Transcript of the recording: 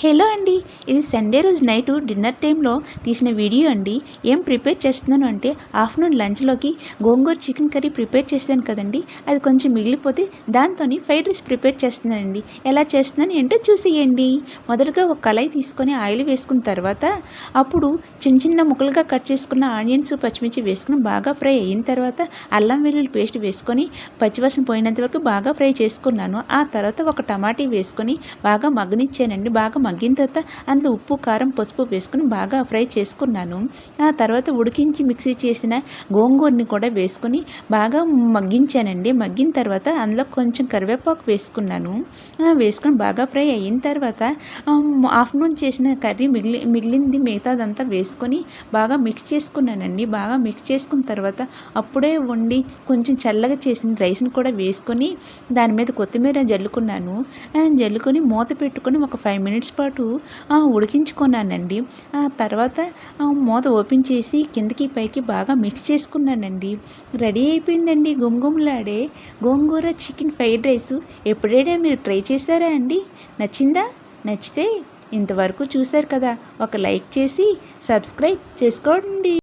Hello అండి ఇది Sunday రోజు నైట్ డిన్నర్ టైంలో తీసిన వీడియో అండి. ఏం ప్రిపేర్ చేస్తున్నాను అంటే ఆఫ్టర్నూన్ లంచ్లోకి గోంగూర చికెన్ కర్రీ ప్రిపేర్ చేస్తాను కదండి. అది కొంచెం మిగిలిపోతే దాంతో ఫ్రైడ్ రైస్ ప్రిపేర్ చేస్తున్నానండి. ఎలా చేస్తున్నాను ఏంటో చూసేయండి. మొదటగా ఒక కళాయి తీసుకొని ఆయిల్ వేసుకున్న తర్వాత అప్పుడు చిన్న చిన్న ముక్కలుగా కట్ చేసుకున్న ఆనియన్స్ పచ్చిమిర్చి వేసుకుని బాగా ఫ్రై అయిన తర్వాత అల్లం వెల్లుల్లి పేస్ట్ వేసుకొని పచ్చివాసన పోయినంత వరకు బాగా ఫ్రై చేసుకున్నాను. ఆ తర్వాత ఒక టమాటీ వేసుకొని బాగా మగ్గనిచ్చానండి. బాగా మగ్గిన తర్వాత అందులో ఉప్పు కారం పసుపు వేసుకుని బాగా ఫ్రై చేసుకున్నాను. ఆ తర్వాత ఉడికించి మిక్సీ చేసిన గోంగూరని కూడా వేసుకొని బాగా మగ్గించానండి. మగ్గిన తర్వాత అందులో కొంచెం కరివేపాకు వేసుకున్నాను. వేసుకొని బాగా ఫ్రై అయిన తర్వాత ఆఫ్టర్నూన్ చేసిన కర్రీ మిగిలి మిగిలింది మిగతాదంతా వేసుకొని బాగా మిక్స్ చేసుకున్నానండి. బాగా మిక్స్ చేసుకున్న తర్వాత అప్పుడే వండి కొంచెం చల్లగా చేసిన రైస్ని కూడా వేసుకొని దాని మీద కొత్తిమీర జల్లుకున్నాను. జల్లుకొని మూత పెట్టుకొని ఒక ఫైవ్ మినిట్స్ పాటు ఉడికించుకున్నానండి. ఆ తర్వాత మూత ఓపెన్ చేసి కిందకి పైకి బాగా మిక్స్ చేసుకున్నానండి. రెడీ అయిపోయిందండి గుమ్గుమ్లాడే. Gongura chicken fried rice. ఎప్పుడైనా మీరు ట్రై చేశారా అండి? నచ్చిందా? నచ్చితే ఇంతవరకు చూశారు కదా ఒక లైక్ చేసి సబ్స్క్రైబ్ చేసుకోండి.